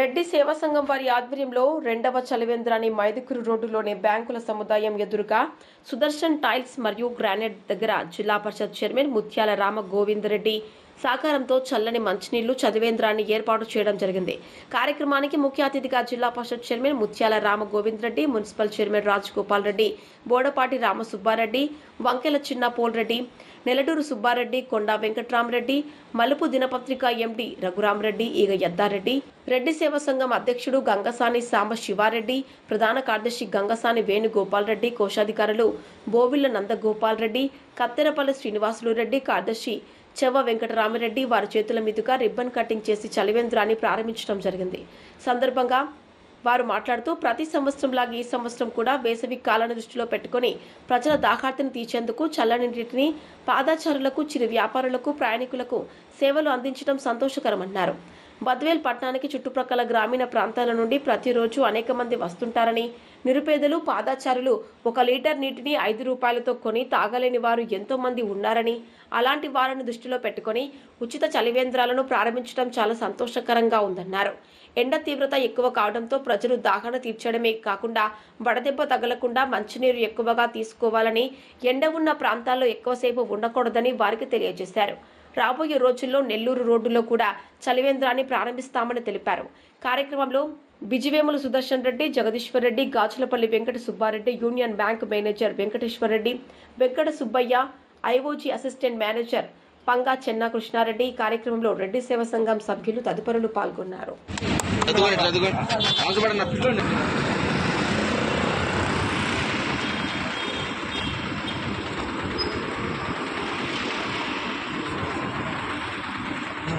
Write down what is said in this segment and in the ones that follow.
రెడ్డి సేవా సంఘం వారి ఆధ్వర్యంలో రెండవ చలివేంద్రాన్ని మైదుకూరు రోడ్డులోని బ్యాంకుల సముదాయం ఎదురుగా సుదర్శన్ టైల్స్ మరియు గ్రానైట్ దగ్గర జిల్లా పరిషత్ చైర్మన్ ముత్యాల రామ గోవిందరెడ్డి సహకారంతో చల్లని మంచినీళ్ళు చదివేంద్రాన్ని ఏర్పాటు చేయడం జరిగింది. కార్యక్రమానికి ముఖ్య అతిథిగా Zilla Parishad chairman Muthyala Rama Govind Reddy municipal chairman Raj Gopal Reddy Bodapati Rama Subbareddy Vankela Chinna Pol Reddy Nelaturu Subbareddy Konda Venkatramareddy Malupu దినపత్రిక ఎండి రఘురామరెడ్డి ఈగ యద్దారెడ్డి రెడ్డి సేవ సంఘం అధ్యక్షుడు గంగసాని సాంబ శివారెడ్డి ప్రధాన కార్యదర్శి గంగసాని వేణుగోపాల్ రెడ్డి కోశాధికారులు బోవిళ్ళ నందగోపాల్ రెడ్డి కత్తెరపల్లి శ్రీనివాసులు రెడ్డి కార్యదర్శి చెవ్వ వెంకటరామిరెడ్డి వారి చేతుల మీదుగా రిబ్బన్ కటింగ్ చేసి చలివేంద్రాన్ని ప్రారంభించడం జరిగింది. సందర్భంగా వారు మాట్లాడుతూ ప్రతి సంవత్సరంలాగా ఈ సంవత్సరం కూడా వేసవి కాలాన్ని దృష్టిలో పెట్టుకొని ప్రజల దాహార్తిని తీర్చేందుకు చల్లనిటిని పాదాచారులకు చిరు వ్యాపారులకు ప్రయాణికులకు సేవలు అందించడం సంతోషకరమన్నారు. బద్వేల్ పట్టణానికి చుట్టుప్రక్కల గ్రామీణ ప్రాంతాల నుండి ప్రతిరోజు అనేక మంది వస్తుంటారని నిరుపేదలు పాదాచారులు ఒక లీటర్ నీటిని ఐదు రూపాయలతో కొని తాగలేని వారు ఎంతో మంది ఉన్నారని అలాంటి వారిని దృష్టిలో పెట్టుకొని ఉచిత చలివేంద్రాలను ప్రారంభించడం చాలా సంతోషకరంగా ఉందన్నారు. ఎండ తీవ్రత ఎక్కువ కావడంతో ప్రజలు దాహన తీర్చడమే కాకుండా వడదెబ్బ తగలకుండా మంచినీరు ఎక్కువగా తీసుకోవాలని ఎండ ఉన్న ప్రాంతాల్లో ఎక్కువసేపు ఉండకూడదని వారికి తెలియజేశారు. రాబోయే రోజుల్లో నెల్లూరు రోడ్డులో కూడా చలివేంద్రాన్ని ప్రారంభిస్తామని తెలిపారు. కార్యక్రమంలో Bijivemula Sudarshan Reddy Jagadishwar Reddy Gachulapalli Venkata Subbareddy union bank manager Venkateshwar Reddy Venkata Subbaiah IOG assistant manager Panga Chenna Krishnareddy ఈ కార్యక్రమంలో రెడ్డి సేవ సంఘం సభ్యులు తదుపరులు పాల్గొన్నారు.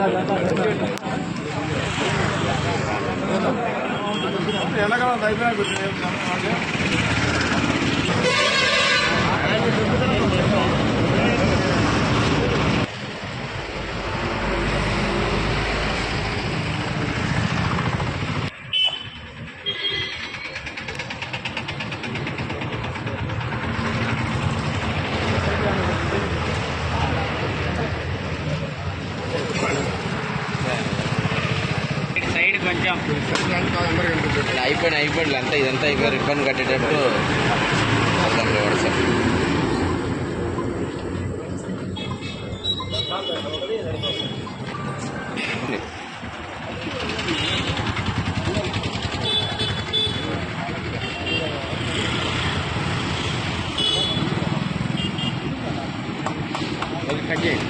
పిల్లండి ఇప్పుడు అయిపోయిన అయిపోయింది అంతా ఇదంతా అయిపోయి రిబ్బన్ కట్టేటట్టు అర్థం కావాలి సార్ కట్ చేయండి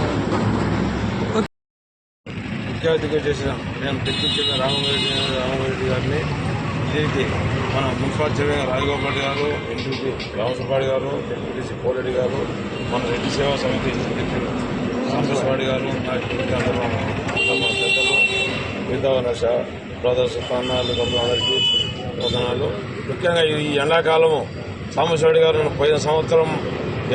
ముఖ్య చేసిన నేను తెప్పించిన రామరెడ్డి రామరెడ్డి గారిని ఇదైతే మన మున్సిపల్ చైర్మన్ రాజగోపాల్ గారు ఎంపీపీ రామసుబ్బాడి గారు ఎంపీటీసీ కోరెడ్డి గారు మన రెడ్డి సేవా సమితి సంతోష్వాడి గారు పెద్దలు మిగతా నష బ్రదర్స్ అన్నాలు అందరికీ వదనాలు ముఖ్యంగా ఈ ఎండాకాలము సాంబశివరెడ్డి గారు పోయిన సంవత్సరం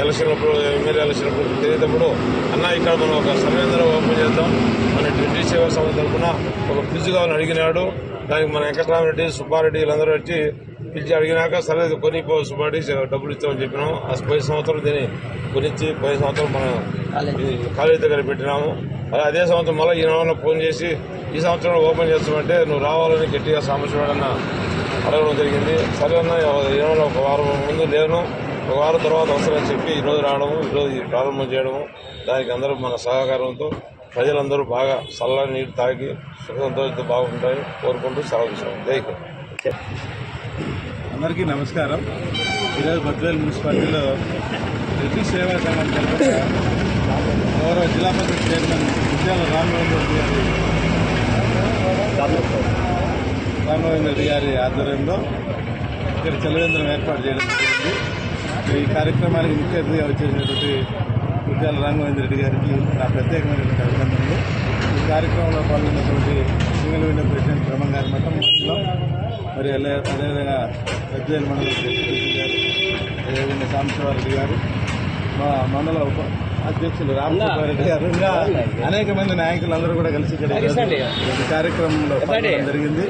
ఎలక్షన్లప్పుడు ఎమ్మెల్యే ఎలక్షన్లప్పుడు తిరిగేటప్పుడు అన్న ఇక్కడ మనం ఒక సర్వేంద్ర ఓపెన్ చేద్దాం. మన డ్యూటీ సేవా సంస్థ తరఫున ఒక ఫ్రిడ్జ్ కావాలని అడిగినాడు. దానికి మన వెంకటరామరెడ్డి సుబ్బారెడ్డి వీళ్ళందరూ వచ్చి పిలిచి అడిగినాక సరే కొని సుబ్బారెడ్డి డబ్బులు ఇస్తామని చెప్పినాము. ఆ పోయిన సంవత్సరం దీన్ని కొనిచ్చి పోయిన సంవత్సరం మనం కాలేజీ. దగ్గర పెట్టినాము. అదే అదే సంవత్సరం మళ్ళీ ఈ నెలలో ఫోన్ చేసి ఈ సంవత్సరం ఓపెన్ చేస్తామంటే నువ్వు రావాలని గట్టిగా సాంబశివాడన్న అడగడం జరిగింది. సరే అన్న ఈ నెలలో ఒక వారం ముందు లేను. ఒక వారం తర్వాత అవసరం చెప్పి ఈరోజు రావడం రావడము ఈ రోజు ప్రారంభం చేయడము దానికి అందరూ మన సహకారంతో ప్రజలందరూ బాగా చల్లని నీరు తాగి సుఖ సంతోషంతో బాగుంటాయి కోరుకుంటూ సెలవు తీసుకున్నాం. అందరికీ నమస్కారం. ఈరోజు బద్వేల్ మున్సిపాలిటీలో ప్రతి సేవా సంఘం గౌరవ జిల్లా పరిషత్ చైర్మన్ విద్యాల రామగోవింద గారి రెడ్డి గారి ఆధ్వర్యంలో ఇక్కడ చలవేంద్రం ఏర్పాటు చేయడం జరిగింది. ఈ కార్యక్రమానికి ముఖ్య అతిథిగా వచ్చేసినటువంటి ముత్యాల రామగోవింద రెడ్డి గారికి నా ప్రత్యేకమైనటువంటి అభినందనలు. ఈ కార్యక్రమంలో పాల్గొన్నటువంటి సింగిల్ విండో ప్రెసిడెంట్ బ్రహ్మం గారి మఠం మండలం మరి అదేవిధంగా పెద్దవేలు మండలం గారు అదేవిధంగా సాంబశివారెడ్డి గారు మా మండల ఉప అధ్యక్షులు రామసుబ్బారెడ్డి గారు ఇంకా అనేక మంది నాయకులు అందరూ కూడా కలిసి ఇక్కడ ఈ కార్యక్రమంలో పాల్గొనడం జరిగింది.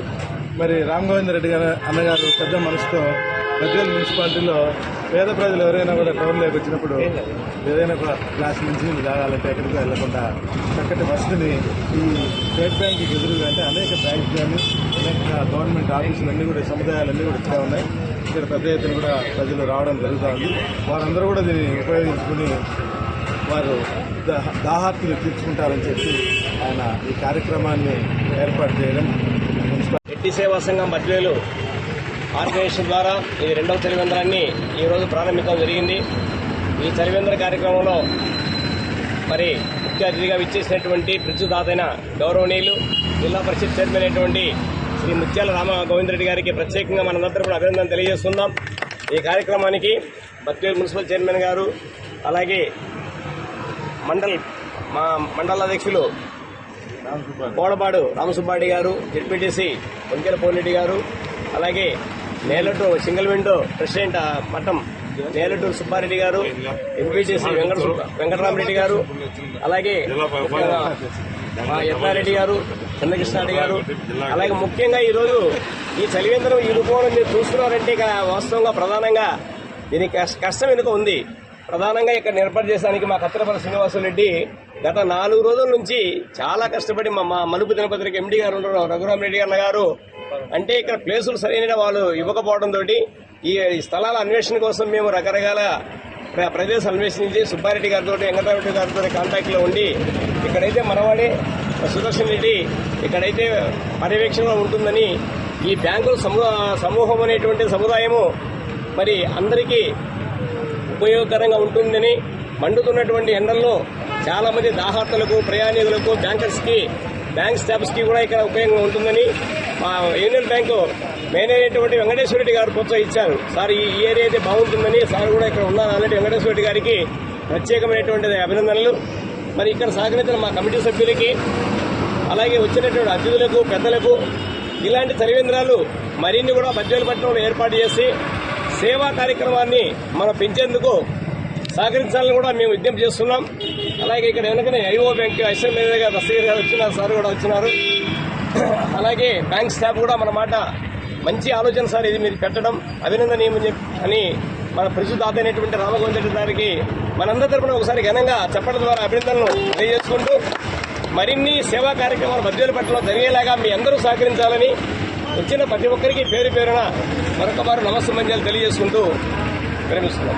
మరి రామ్ గోవింద్ రెడ్డి గారు అన్నగారు పెద్ద మనసుతో పెద్దవేలు మున్సిపాలిటీలో పేద ప్రజలు ఎవరైనా కూడా టౌన్లోకి వచ్చినప్పుడు ఏదైనా ఒక గ్లాస్ మంచినీళ్ళు తాగాలంటే ఎక్కడికి వెళ్ళకుండా చక్కటి వసతిని ఈ స్టేట్ బ్యాంక్ ఎదురుగా అంటే అనేక బ్యాంక్స్ కానీ అనేక గవర్నమెంట్ ఆఫీసులు అన్నీ కూడా సముదాయాలన్నీ కూడా ఇక్కడ ఉన్నాయి. ఇక్కడ పెద్ద ఎత్తున కూడా ప్రజలు రావడం జరుగుతూ ఉంది. వారందరూ కూడా దీన్ని ఉపయోగించుకుని వారు దా- దాహార్తులు తీర్చుకుంటారని చెప్పి ఆయన ఈ కార్యక్రమాన్ని ఏర్పాటు చేయడం. మున్సిపల్ సేవా సంఘం బద్వేలు ఆర్గనైజేషన్ ద్వారా ఇది రెండవ చలివేంద్రాన్ని ఈరోజు ప్రారంభించడం జరిగింది. ఈ చలివేంద్ర కార్యక్రమంలో మరి ముఖ్య అతిథిగా విచ్చేసినటువంటి దాతైన గౌరవనీయులు జిల్లా పరిషత్ చైర్మన్ అయినటువంటి శ్రీ ముత్యాల రామ గోవిందరెడ్డి గారికి ప్రత్యేకంగా మనందరం కూడా అభినందన తెలియజేస్తున్నాం. ఈ కార్యక్రమానికి బద్వేలు మున్సిపల్ చైర్మన్ గారు అలాగే మండల్ మా మండల అధ్యక్షులు కోడపాడు రామసుబ్బారెడ్డి గారు జడ్పీటీసీ వంకెల పోలిరెడ్డి గారు అలాగే నేలటూరు సింగిల్ విండో ప్రెసిడెంట్ పట్టం నేలటూరు సుబ్బారెడ్డి గారు ఎంపీటీసీ వెంకట వెంకటరామరెడ్డి గారు అలాగే ముఖ్యంగా మా ఎన్నారెడ్డి గారు చంద్రకృష్ణారెడ్డి గారు అలాగే ముఖ్యంగా ఈరోజు ఈ చలివేంద్రం ఈ రూపంలో మీరు చూస్తున్నారంటే ఇక వాస్తవంగా ప్రధానంగా దీనికి కష్ట- కష్టం వెనుక ఉంది. ప్రధానంగా ఇక్కడ ఏర్పాటు చేసానికి మా కత్తిరపల్లి శ్రీనివాసరెడ్డి గత నాలుగు రోజుల నుంచి చాలా కష్టపడి మా మా మలుపు దినపత్రిక ఎండి గారు ఉన్నారు రఘురామ్ రెడ్డి గారు అంటే ఇక్కడ ప్లేసులు సరైన వాళ్ళు ఇవ్వకపోవడం తోటి ఈ స్థలాల అన్వేషణ కోసం మేము రకరకాల ప్ర- అన్వేషించి సుబ్బారెడ్డి గారితో వెంకటరామరెడ్డి గారితో కాంటాక్ట్లో ఉండి ఇక్కడైతే మనవాడే సుదర్శన్ రెడ్డి ఇక్కడైతే పర్యవేక్షణలో ఉంటుందని ఈ బ్యాంకుల సమూహం అనేటువంటి సముదాయము మరి అందరికీ ఉపయోగకరంగా ఉంటుందని మండుతున్నటువంటి ఎండల్లో చాలామంది దాహార్తలకు ప్రయాణికులకు బ్యాంకర్స్కి బ్యాంక్ స్టాఫ్స్కి కూడా ఇక్కడ ఉపయోగంగా ఉంటుందని మా యూనియన్ బ్యాంకు మేనేజ్ అయినటువంటి వెంకటేశ్వర రెడ్డి గారు ప్రోత్సహించారు. సార్ ఈ ఏరియా అయితే బాగుంటుందని సార్ కూడా ఇక్కడ ఉన్నారు. ఆల్రెడీ వెంకటేశ్వర రెడ్డి గారికి ప్రత్యేకమైనటువంటి అభినందనలు. మరి ఇక్కడ సహకరించిన మా కమిటీ సభ్యులకి అలాగే వచ్చినటువంటి అతిథులకు పెద్దలకు ఇలాంటి చలివేంద్రాలు మరిన్ని కూడా మధ్యలో పట్టణంలో ఏర్పాటు చేసి సేవా కార్యక్రమాన్ని మనం పెంచేందుకు సహకరించాలని కూడా మేము విజ్ఞప్తి చేస్తున్నాం. అలాగే ఇక్కడ వెనుకనే IO bank ICM manager Dastagiri గారు వచ్చినారు సార్ కూడా వచ్చినారు. అలాగే బ్యాంక్ స్టాఫ్ కూడా మన మాట మంచి ఆలోచన సార్ ఇది మీరు పెట్టడం అభినందనీయమని చెప్పి- అని మన ప్రసిద్ధాత అయినటువంటి రామగోవింద గారికి మనందరి తరపున ఒకసారి ఘనంగా చెప్పడం ద్వారా అభినందనలు తెలియజేసుకుంటూ మరిన్ని సేవా కార్యక్రమాలు మధ్యలో పట్ల జరిగేలాగా మీ అందరూ సహకరించాలని వచ్చిన ప్రతి ఒక్కరికి పేరు పేరున మరొక వారు నమస్సమంజాలు తెలియజేసుకుంటూ విరమిస్తున్నాం.